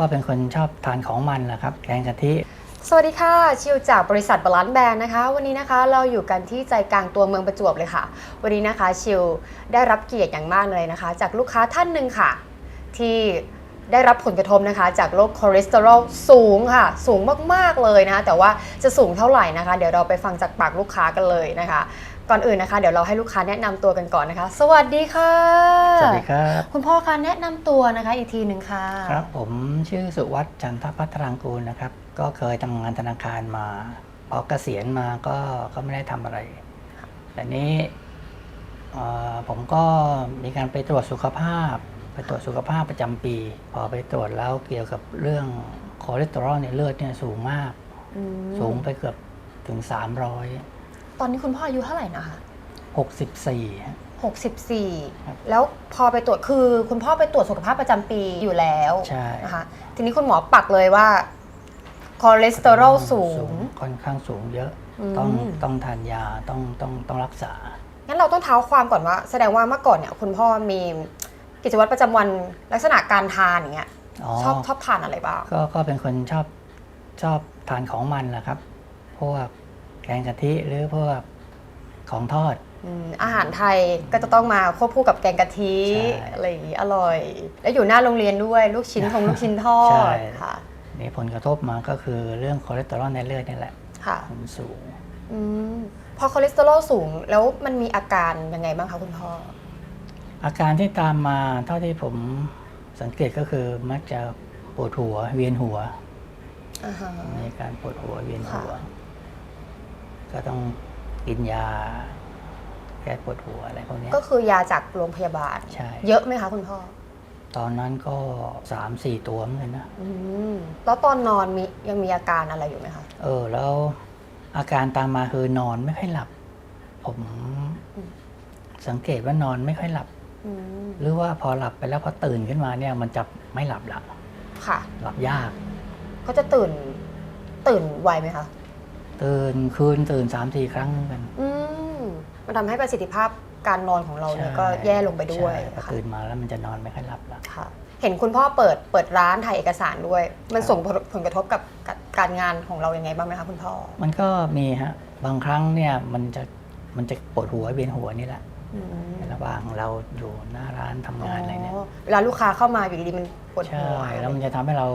ก็เป็นคนชอบทานของมันแหละครับแกงกะทิ สวัสดีค่ะ ชิวจากบริษัทบาลานซ์แบรนด์นะคะ วันนี้นะคะเราอยู่กันที่ใจกลางตัวเมืองประจวบเลยค่ะ วันนี้นะคะชิวได้รับเกียรติอย่างมากเลยนะคะ จากลูกค้าท่านหนึ่งค่ะ ที่ได้รับผลกระทบนะคะ จากโรคคอเลสเตอรอลสูงค่ะ สูงมากๆเลยนะคะแต่ว่าจะสูงเท่าไหร่นะคะ เดี๋ยวเราไปฟังจากปากลูกค้ากันเลยนะคะ ก่อนอื่นนะคะ เดี๋ยวเราให้ลูกค้าแนะนำตัวกันก่อนนะคะ สวัสดีค่ะ สวัสดีครับคุณพ่อคะแนะนำตัวนะคะอีกทีหนึ่งค่ะครับผมชื่อสุวัฒน์จันทพัฒรังกูลนะครับ ก็เคยทำงานธนาคารมาพอเกษียณมาก็ก็ไม่ได้ทำอะไร แต่นี้เอ่อผมก็มีการไปตรวจสุขภาพ ไปตรวจสุขภาพประจำปี พอไปตรวจแล้วเกี่ยวกับเรื่องคอเลสเตอรอลในเลือดเนี่ยสูงมาก อืมสูงไปเกือบถึง ตอนนี้คุณพ่ออายุเท่าไหร่นะคะ300 64ฮะ ครับ 64 แล้วพอไปตรวจคือคุณพ่อไปตรวจสุขภาพประจำปีอยู่แล้วใช่นะคะทีนี้คุณหมอปักเลยว่าคอเลสเตอรอลสูง ค่อนข้างสูงเยอะอืมต้องต้องทานยาต้องต้องต้องรักษา งั้นเราต้องเท้าความก่อนว่า แสดงว่าเมื่อก่อนเนี่ยคุณพ่อมีกิจวัตรประจำวันลักษณะการทานอย่างเงี้ยอ๋อ ชอบชอบทานอะไรบ้าง ก็ก็เป็นคนชอบชอบทานของมันแหละครับ พวก แกงกะทิหรือพวกของทอด อืมอาหารไทยก็จะต้องมาควบคู่กับแกงกะทิใช่อะไรอย่างงี้อร่อย แล้วอยู่หน้าโรงเรียนด้วยลูกชิ้นทงลูกชิ้นทอใช่ ดค่ะนี่ผลกระทบมาก็คือเรื่องคอเลสเตอรอลในเลือดนี่แหละค่ะมันสูง อืมพอคอเลสเตอรอลสูงแล้วมันมีอาการยังไงบ้างคะคุณพ่ออาการที่ตามมาเท่าที่ผมสังเกตก็คือมักจะปวดหัวเวียนหัว อ่าฮะ มีอาการปวดหัวเวียนหัว ค่ะ ก็ต้องกินยาแก้ปวดหัวอะไรพวกเนี้ย ก็คือยาจากโรงพยาบาล ใช่ เยอะไหมคะคุณพ่อตอนนั้นก็สามสี่ตัวเหมือนกันนะ อืมแล้วตอนนอนมียังมีอาการอะไรอยู่ไหมคะเออ แล้วอาการตามมาคือนอนไม่ค่อยหลับ ผมอืมสังเกตว่านอนไม่ค่อยหลับ อืมหรือว่าพอหลับไปแล้วพอตื่นขึ้นมาเนี่ยมันจะไม่หลับละค่ะ หลับยาก ก็จะตื่นตื่นไวไหมคะ ตื่นคืนตื่นสามสี่ครั้งเหมือนกัน อืมมันทำให้ประสิทธิภาผการนอนของเราเนี่ยก็แย่ลงไปด้วยใช่พอค่ะตื่นมาแล้วมันจะนอนไม่ค่อยหลับละค่ะ เห็นคุณพ่อเปิดเปิดร้านถ่ายเอกสารด้วย มันครับส่งผลผลกระทบกับกับการงานของเรายังไงบ้างไหมคะคุณพ่อมันก็มีฮะบางครั้งเนี่ยมันจะมันจะปวดหัวเวียนหัวนี่แหละอืมระหว่างเราอยู่หน้าร้านทำงานอะไรเนี่ยอ๋อเวลาลูกค้าเข้ามาอยู่ดีๆมันปวดใช่หัวแล้วมันจะทำให้เรา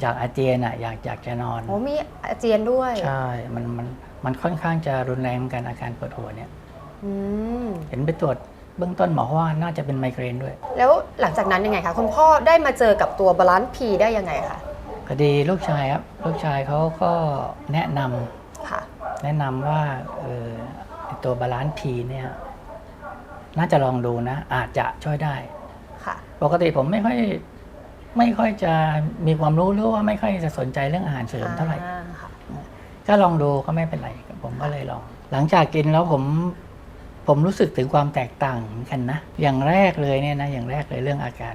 อยากอาเจียนอะอยากอยากจะนอน โอ้มีอาเจียนด้วย ใช่ มันมันมันค่อนข้างจะรุนแรงเหมือนกันอาการปวดหัวเนี่ย อืม เห็นไปตรวจเบื้องต้นหมอว่าน่าจะเป็นไมเกรนด้วยแล้วหลังจากนั้นยังไงคะคุณพ่อได้มาเจอกับตัวบาลานซ์พีได้ยังไงคะพอดีลูกชายครับลูกชายเขาก็แนะนำค่ะ แนะนำว่าเออไอ้ตัวบาลานซ์พีเนี่ย น่าจะลองดูนะ อาจจะช่วยได้ ค่ะ ปกติผมไม่ค่อย ไม่ค่อยจะมีความรู้หรือว่าไม่ค่อยจะสนใจเรื่องอาหารเสริมเท่าไหร่อ่ค่ะก็ลองดูก็ไม่เป็นไรผมก็เลยลอง หลังจากกินแล้วผมผมรู้สึกถึงความแตกต่างเหมือนกันนะ อย่างแรกเลยเนี่ยนะ อย่างแรกเลยเรื่องอาการ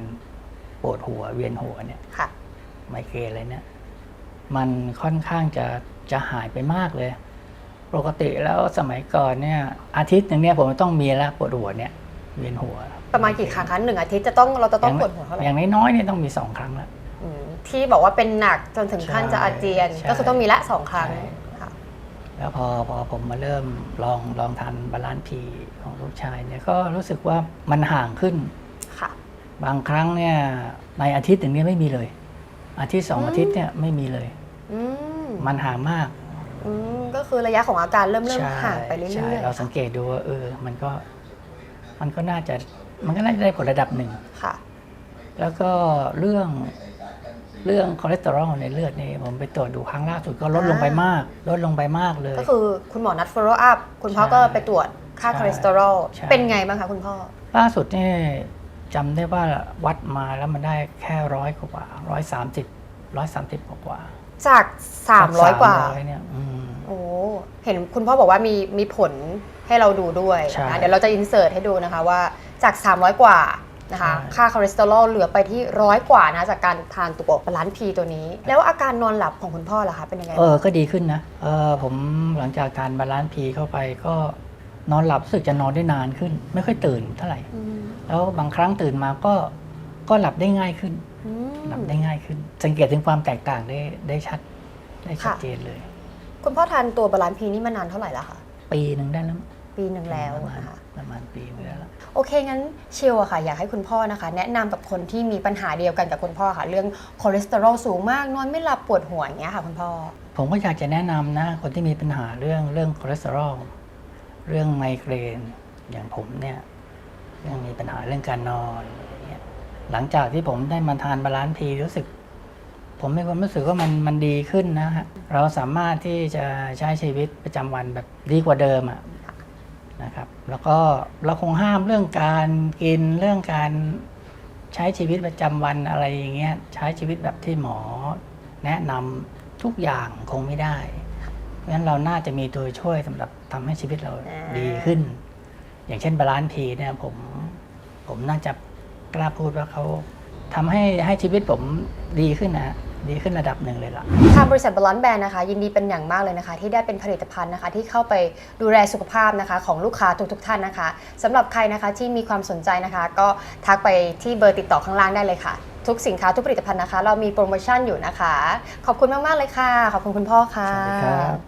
ปวดหัวเวียนหัวเนี่ยค่ะ ไมเกรนอะไรเนี่ย มันค่อนข้างจะจะหายไปมากเลย ปกติแล้วสมัยก่อนเนี่ย อาทิตย์หนึ่งเนี่ยผมต้องมีแล้วปวดหัวเนี่ย เวียนหัว ประมาณกี่ครั้งคะหนึ่งอาทิตย์จะต้องเราจะต้องย่าปวดหัวเท่าไหร่อย่างน้อยๆเนี่ยต้องมีสองครั้งแล้วอืมที่บอกว่าเป็นหนักจนถึงขั้นจะอาเจียนใช่ก็คือต้องมีละสองครั้งใช่ค่ะแล้วพอพอผมมาเริ่มลองลองทานบาลานซ์พีของลูกชายเนี่ยก็รู้สึกว่ามันห่างขึ้นค่ะ บางครั้งเนี่ยในอาทิตย์หนึ่งเนี่ยไม่มีเลย อาทิตย์สองอืมอาทิตย์เนี่ยไม่มีเลยอืมมันห่างมากอืมก็คือระยะของอาการเริ่มเริ่มใช่ห่างไปเรื่ใช่อยเราสังเกตดูว่าเออ มันก็ มันก็น่าจะ มันก็น่าจะได้ผลระดับหนึ่งๆค่ะ แล้วก็เรื่องเรื่องคอเลสเตอรอลในเลือดนี่ผมไปตรวจดูครั้งล่าสุดก็ลดลงไปมาก ลดลงไปมากเลย ก็คือคุณหมอนัด follow up คุณพ่อใช่ก็ไปตรวจค่าใช่คอเลสเตอรอลใช่ เป็นไงบ้างคะคุณพ่อ ล่าสุดนี่จำได้ว่าวัดมาแล้วมันได้แค่ร้อยกว่าร้อยสามสิบร้อยสามสิบกว่าจาก300 กว่า 300เนี่ยอืมโอ้ เห็นคุณพ่อบอกว่ามีมีผลให้เราดูด้วยใช่นะเดี๋ยวเราจะอินเสิร์ตให้ดูนะคะว่าจาก 300 กว่านะคะใช่ ค่าคอเลสเตอรอลเหลือไปที่ร้อยกว่านะจากการทานตัวบาลานซ์พีตัวนี้ แล้วอาการนอนหลับของคุณพ่อล่ะคะเป็นยังไงเออ ก็ดีขึ้นนะ เออผมหลังจากทานบาลานซ์พีเข้าไปก็นอนหลับรู้สึกจะนอนได้นานขึ้น ไม่ค่อยตื่นเท่าไหร่ มแล้วบางครั้งตื่นมาก็ก็หลับได้ง่ายขึ้นออืมนับได้ง่ายขึ้น สังเกตถึงความแตกต่างได้ได้ชัดได้ชัดค่ะ เจนเลย คุณพ่อทานตัวบาลานซ์พีนี่มานานเท่าไหร่แล้วคะปีหนึ่งได้แล้วปีหนึ่งแล้วประมาณนะคะ ประมาณปีหนึงได้แล้ว โอเค งั้นชิลอะค่ะ อยากให้คุณพ่อนะคะ แนะนำกับคนที่มีปัญหาเดียวกันกับคุณพ่อค่ะ เรื่องคอเลสเตอรอลสูงมาก นอนไม่หลับปวดหัวอย่างเงี้ยค่ะ คุณพ่อ ผมก็อยากจะแนะนำนะ คนที่มีปัญหาเรื่องเรื่องคอเลสเตอรอลเรื่องไมเกรน อย่างผมเนี่ยยังมีปัญหาเรื่องการนอนอย่างเงี้ยหลังจากที่ผมได้มาทานบาลานซ์พีรู้สึก ผมมีความรู้สึกว่ามันมันดีขึ้นนะฮะเราสามารถที่จะใช้ชีวิตประจำวันแบบดีกว่าเดิมอะนะครับ แล้วก็เราคงห้ามเรื่องการกินเรื่องการใช้ชีวิตประจำวันอะไรอย่างเงี้ยใช้ชีวิตแบบที่หมอ แนะนำทุกอย่างคงไม่ได้เพราะฉะนั้นเราน่าจะมีตัวช่วยสำหรับทำให้ชีวิตเราอ่า ดีขึ้น อย่างเช่นบาลานซ์พีเนี่ยผมผมน่าจะกล้าพูดว่าเขา ทำให้ให้ชีวิตผมดีขึ้นนะดีขึ้นระดับหนึ่งเลยล่ะ ทางบริษัทบาลานซ์แบรนด์นะคะ ยินดีเป็นอย่างมากเลยนะคะ ที่ได้เป็นผลิตภัณฑ์นะคะ ที่เข้าไปดูแลสุขภาพนะคะ ของลูกค้าทุกๆทท่านนะคะสำหรับใครนะคะที่มีความสนใจนะคะ ก็ทักไปที่เบอร์ติดต่อข้างล่างได้เลยค่ะ ทุกสินค้าทุกผลิตภัณฑ์นะคะ เรามีโปรโมชั่นอยู่นะคะ ขอบคุณมากๆเลยค่ะ ขอบคุณคุณพ่อค่ะ สวัสดีครับ